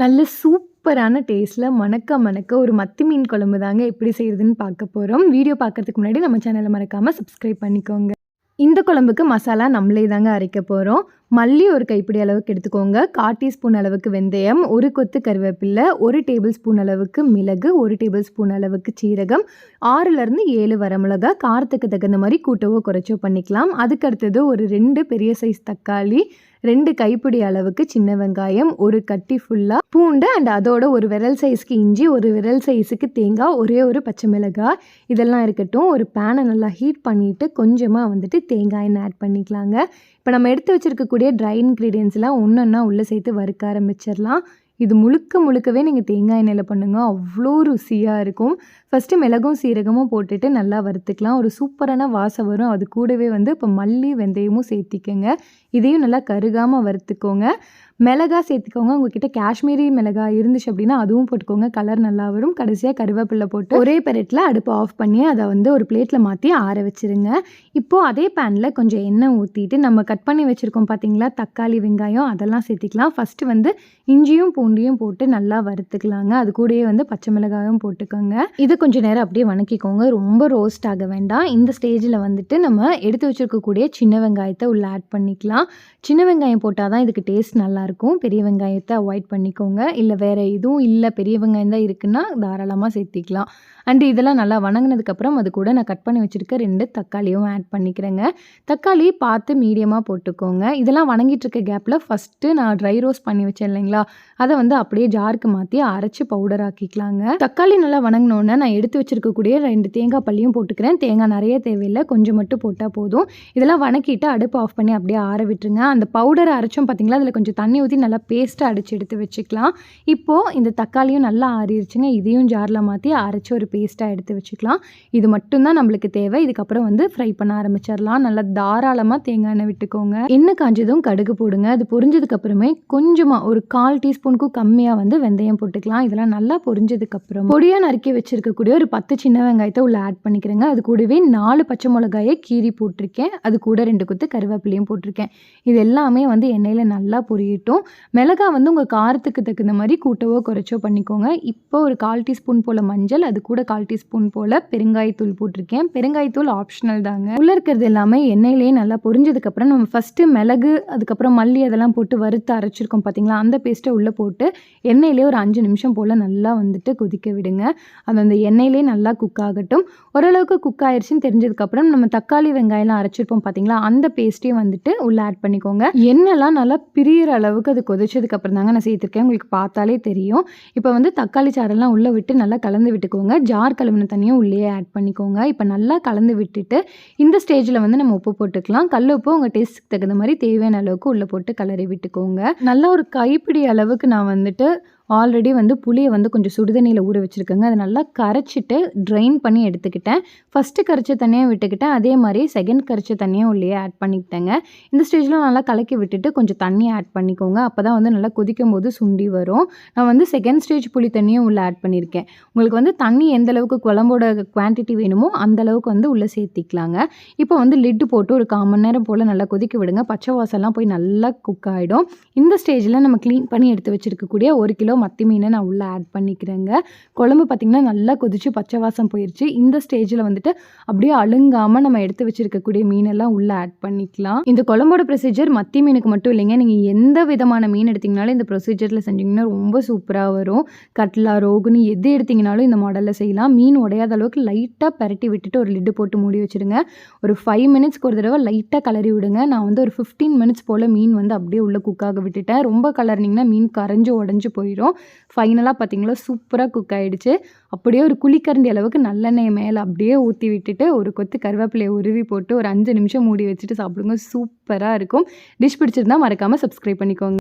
நல்ல சூப்பரான டேஸ்ட்டில் மணக்க மணக்க ஒரு மத்தி மீன் குழம்பு தாங்க எப்படி செய்கிறதுன்னு பார்க்க போகிறோம் வீடியோ பார்க்குறதுக்கு முன்னாடி நம்ம சேனலை மறக்காமல் சப்ஸ்கிரைப் பண்ணிக்கோங்க. இந்த குழம்புக்கு மசாலா நம்மளே தாங்க அரைக்க போகிறோம் மல்லி ஒரு கைப்பிடி அளவுக்கு எடுத்துக்கோங்க. கால் டீஸ்பூன் அளவுக்கு வெந்தயம் ஒரு கொத்து கருவேப்பில்லை ஒரு டேபிள் ஸ்பூன் அளவுக்கு மிளகு ஒரு டேபிள் ஸ்பூன் அளவுக்கு சீரகம் ஆறுலேருந்து ஏழு வரமிளகா காரத்துக்கு தகுந்த மாதிரி கூட்டவோ குறைச்சோ பண்ணிக்கலாம். அதுக்கு அடுத்தது ஒரு ரெண்டு பெரிய சைஸ் தக்காளி ரெண்டு கைப்பிடி அளவுக்கு சின்ன வெங்காயம் ஒரு கட்டி ஃபுல்லாக பூண்டு அண்ட் அதோட ஒரு விரல் சைஸ்க்கு இஞ்சி ஒரு விரல் சைஸுக்கு தேங்காய் ஒரே ஒரு பச்சை மிளகாய். இதெல்லாம் இருக்கட்டும் ஒரு பேனை நல்லா ஹீட் பண்ணிவிட்டு கொஞ்சமாக வந்துட்டு தேங்காய் ஆட் பண்ணிக்கலாங்க. இப்போ நம்ம எடுத்து வச்சுருக்கக்கூடிய ட்ரை இன்க்ரீடியன்ஸ்லாம் ஒன்று ஒன்றா உள்ளே சேர்த்து வறுக்க ஆரம்பிச்சிடலாம். இது முழுக்க முழுக்கவே நீங்கள் தேங்காய் எண்ணெயில் பண்ணுங்கள் அவ்வளோ ருசியாக இருக்கும். ஃபஸ்ட்டு மிளகும் சீரகமும் போட்டுட்டு நல்லா வறுத்துக்கலாம். ஒரு சூப்பரான வாசம் வரும். அது கூடவே வந்து இப்போ மல்லி வெந்தயமும் சேர்த்திக்கங்க. இதையும் நல்லா கருகாமல் வறுத்துக்கோங்க. மிளகா சேர்த்துக்கோங்க. உங்ககிட்ட காஷ்மீரி மிளகா இருந்துச்சு அப்படின்னா அதுவும் போட்டுக்கோங்க. கலர் நல்லா வரும். கடைசியாக கருவேப்பிலை போட்டு ஒரே பெரட்டில் அடுப்பு ஆஃப் பண்ணி அதை வந்து ஒரு பிளேட்டில் மாற்றி ஆற வச்சுருங்க. இப்போது அதே பேனில் கொஞ்சம் எண்ணெய் ஊற்றிட்டு நம்ம கட் பண்ணி வச்சுருக்கோம் பார்த்தீங்களா தக்காளி வெங்காயம் அதெல்லாம் சேர்த்திக்கலாம். ஃபஸ்ட்டு வந்து இஞ்சியும் பூண்டியும் போட்டு நல்லா வறுத்துக்கலாங்க. அது கூடயே வந்து பச்சை மிளகாயும் போட்டுக்கோங்க. இது கொஞ்சம் நேரம் அப்படியே வணக்கிக்கோங்க. ரொம்ப ரோஸ்ட் ஆக வேண்டாம். இந்த ஸ்டேஜில் வந்துட்டு நம்ம எடுத்து வச்சுருக்கக்கூடிய சின்ன வெங்காயத்தை உள்ளே ஆட் பண்ணிக்கலாம். சின்ன வெங்காயம் போட்டால் தான் இதுக்கு டேஸ்ட் நல்லாயிருக்கும் பெரிய வெங்காயத்தை அவாய்ட் பண்ணிக்கோங்க. இல்லை வேறு எதுவும் இல்லை பெரிய வெங்காயம் தான் இருக்குன்னா தாராளமாக சேர்த்திக்கலாம். அண்டு இதெல்லாம் நல்லா வணங்கினதுக்கப்புறம் அது கூட நான் கட் பண்ணி வச்சுருக்க ரெண்டு தக்காளியும் ஆட் பண்ணிக்கிறேங்க. தக்காளி பார்த்து மீடியமாக போட்டுக்கோங்க. இதெல்லாம் வணங்கிட்டு இருக்க கேப்பில் ஃபஸ்ட்டு நான் ட்ரை ரோஸ்ட் பண்ணி வச்சேன் இல்லைங்களா? அதை வந்து அப்படியே ஜாருக்கு மாற்றி அரைச்சி பவுடர் ஆக்கிக்கலாங்க. தக்காளி நல்லா வணங்கினோன்னே நான் எடுத்து வச்சுருக்கக்கூடிய ரெண்டு தேங்காய் பள்ளியும் போட்டுக்கிறேன். தேங்காய் நிறைய தேவையில்லை கொஞ்சம் மட்டும் போட்டால் போதும். இதெல்லாம் வணக்கிட்டு அடுப்பு ஆஃப் பண்ணி அப்படியே ஆற விட்டுருங்க. அந்த பவுடரை அரைச்சோம் பார்த்தீங்களா அதில் கொஞ்சம் தண்ணி ஊற்றி நல்லா பேஸ்ட்டாக அடித்து எடுத்து வச்சுக்கலாம். இப்போது இந்த தக்காளியும் நல்லா ஆறிடுச்சுங்க இதையும் ஜாரில் மாற்றி அரைச்சி ஒரு பேஸ்ட்டாக எடுத்து வச்சுக்கலாம். இது மட்டும்தான் நம்மளுக்கு தேவை. இதுக்கப்புறம் வந்து ஃப்ரை பண்ண ஆரம்பிச்சிடலாம். நல்லா தாராளமாக தேங்காய் எண்ணெய் விட்டுக்கோங்க. எண்ணெய் காஞ்சதும் கடுகு போடுங்க. அது பொரிஞ்சதுக்கப்புறமே கொஞ்சமாக ஒரு கால் டீஸ்பூனுக்கும் கம்மியாக வந்து வெந்தயம் போட்டுக்கலாம். இதெல்லாம் நல்லா பொரிஞ்சதுக்கப்புறம் பொடியாக நறுக்கி வச்சுருக்கக்கூடிய ஒரு பத்து சின்ன வெங்காயத்தை உள்ளே ஆட் பண்ணிக்கிறேங்க. அது கூடவே நாலு பச்சை மிளகாயை கீரி போட்டிருக்கேன். அது கூட ரெண்டு கொத்து கருவேப்பிலையும் போட்டிருக்கேன். இது எல்லாமே வந்து எண்ணெயில் நல்லா பொரியட்டும். மிளகாய் வந்து உங்கள் காரத்துக்கு தகுந்த மாதிரி கூட்டவோ குறைச்சோ பண்ணிக்கோங்க. இப்போ ஒரு கால் டீஸ்பூன் போல் மஞ்சள் அது கூட கால் டீஸ்பூன் போல் பெருங்காயத்தூள் போட்டிருக்கேன். பெருங்காயத்தூள் ஆப்ஷனல் தாங்க. உள்ளே இருக்கிறது எல்லாமே எண்ணெயிலேயே நல்லா பொரிஞ்சதுக்கப்புறம் நம்ம ஃபஸ்ட்டு மிளகு அதுக்கப்புறம் மல்லி அதெல்லாம் போட்டு வறுத்து அரைச்சிருக்கோம் பார்த்தீங்களா அந்த பேஸ்ட்டை உள்ளே போட்டு எண்ணெயிலே ஒரு அஞ்சு நிமிஷம் போல் நல்லா வந்துட்டு கொதிக்க விடுங்க. அது அந்த எண்ணெயிலே நல்லா குக் ஆகட்டும். ஓரளவுக்கு குக் ஆயிடுச்சுன்னு தெரிஞ்சதுக்கப்புறம் நம்ம தக்காளி வெங்காயம்லாம் அரைச்சிருப்போம் பார்த்தீங்களா அந்த பேஸ்ட்டையும் வந்துட்டு உள்ளே ஆட் பண்ணிக்கோங்க. எண்ணெய்லாம் நல்லா பிரியிற அளவுக்கு அது கொதிச்சதுக்கப்புறம் தாங்க நான் சேர்த்துருக்கேன். உங்களுக்கு பார்த்தாலே தெரியும். இப்போ வந்து தக்காளி சாரெல்லாம் உள்ளே விட்டு நல்லா கலந்து விட்டுக்கோங்க. ஜார் கழுவின தண்ணியும் உள்ளே ஆட் பண்ணிக்கோங்க. இப்போ நல்லா கலந்து விட்டுட்டு இந்த ஸ்டேஜில் வந்து நம்ம உப்பு போட்டுக்கலாம். கல் உப்பு உங்கள் டேஸ்ட்டுக்கு தகுந்த மாதிரி தேவையான அளவுக்கு உள்ளே போட்டு கலரி விட்டுக்கோங்க. நல்லா ஒரு கைப்பிடி அளவுக்கு நான் வந்துட்டு ஆல்ரெடி வந்து புளியை வந்து கொஞ்சம் சுடுதண்ணியில் ஊற வச்சுருக்கேங்க. அதை நல்லா கரைச்சிட்டு ட்ரைன் பண்ணி எடுத்துக்கிட்டேன். ஃபஸ்ட்டு கரைச்ச தண்ணியாக விட்டுக்கிட்டேன். அதே மாதிரி செகண்ட் கரைச்ச தண்ணியும் உள்ளே ஆட் பண்ணிக்கிட்டேங்க. இந்த ஸ்டேஜில் நல்லா கலக்கி விட்டுட்டு கொஞ்சம் தண்ணி ஆட் பண்ணிக்கோங்க. அப்போ தான் வந்து நல்லா கொதிக்கும் போது சுண்டி வரும். நான் வந்து செகண்ட் ஸ்டேஜ் புளி தண்ணியும் உள்ளே ஆட் பண்ணியிருக்கேன். உங்களுக்கு வந்து தண்ணி எந்த அளவுக்கு குழம்போட குவான்டிட்டி வேணுமோ அந்த அளவுக்கு வந்து உள்ளே சேர்த்திக்கலாங்க. இப்போ வந்து லிட்டு போட்டு ஒரு கால் மணி நேரம் போல் நல்லா கொதிக்க விடுங்க. பச்சை வாசம்லாம் போய் நல்லா குக் ஆகிடும் இந்த ஸ்டேஜில் நம்ம க்ளீன் பண்ணி எடுத்து வச்சுருக்கக்கூடிய ஒரு கிலோ மத்தி மீனை நான் உள்ளே ஆட் பண்ணிக்கிறேங்க. குழம்பு பார்த்திங்கன்னா நல்லா கொதிச்சு பச்சை வாசம் போயிடுச்சு இந்த ஸ்டேஜில் வந்துட்டு அப்படியே அழுங்காமல் நம்ம எடுத்து வச்சுருக்கக்கூடிய மீனெல்லாம் உள்ளே ஆட் பண்ணிக்கலாம். இந்த குழம்போட ப்ரொசீஜர் மத்தி மீனுக்கு மட்டும் இல்லைங்க. நீங்கள் எந்த விதமான மீன் எடுத்திங்கனாலும் இந்த ப்ரொசீஜரில் செஞ்சிங்கன்னா ரொம்ப சூப்பராக வரும். கட்லா ரோகுனி எது எடுத்திங்கனாலும் இந்த மாடலில் செய்யலாம். மீன் உடையாத அளவுக்கு லைட்டாக பரட்டி விட்டுட்டு ஒரு லிட்டு போட்டு மூடி வச்சுருங்க. ஒரு ஃபைவ் மினிட்ஸ்க்கு ஒரு தடவை லைட்டாக கலரி விடுங்க. நான் வந்து ஒரு ஃபிஃப்டீன் மினிட்ஸ் போல் மீன் வந்து அப்படியே உள்ளே குக்காக விட்டுட்டேன். ரொம்ப கலர்னிங்கன்னா மீன் கரைஞ்சி உடஞ்சி போயிடும் ஃபைனலாக பார்த்திங்களா சூப்பராக குக் ஆகிடுச்சு அப்படியே ஒரு குழிக்கரண்டி அளவுக்கு நல்லெண்ணெய் மேலே அப்படியே ஊற்றி விட்டுட்டு ஒரு கொத்து கருவேப்பிலையை உருவி போட்டு ஒரு அஞ்சு நிமிஷம் மூடி வச்சுட்டு சாப்பிடுங்க. சூப்பராக இருக்கும். டிஷ் பிடிச்சிருந்தா மறக்காமல் சப்ஸ்கிரைப் பண்ணிக்கோங்க.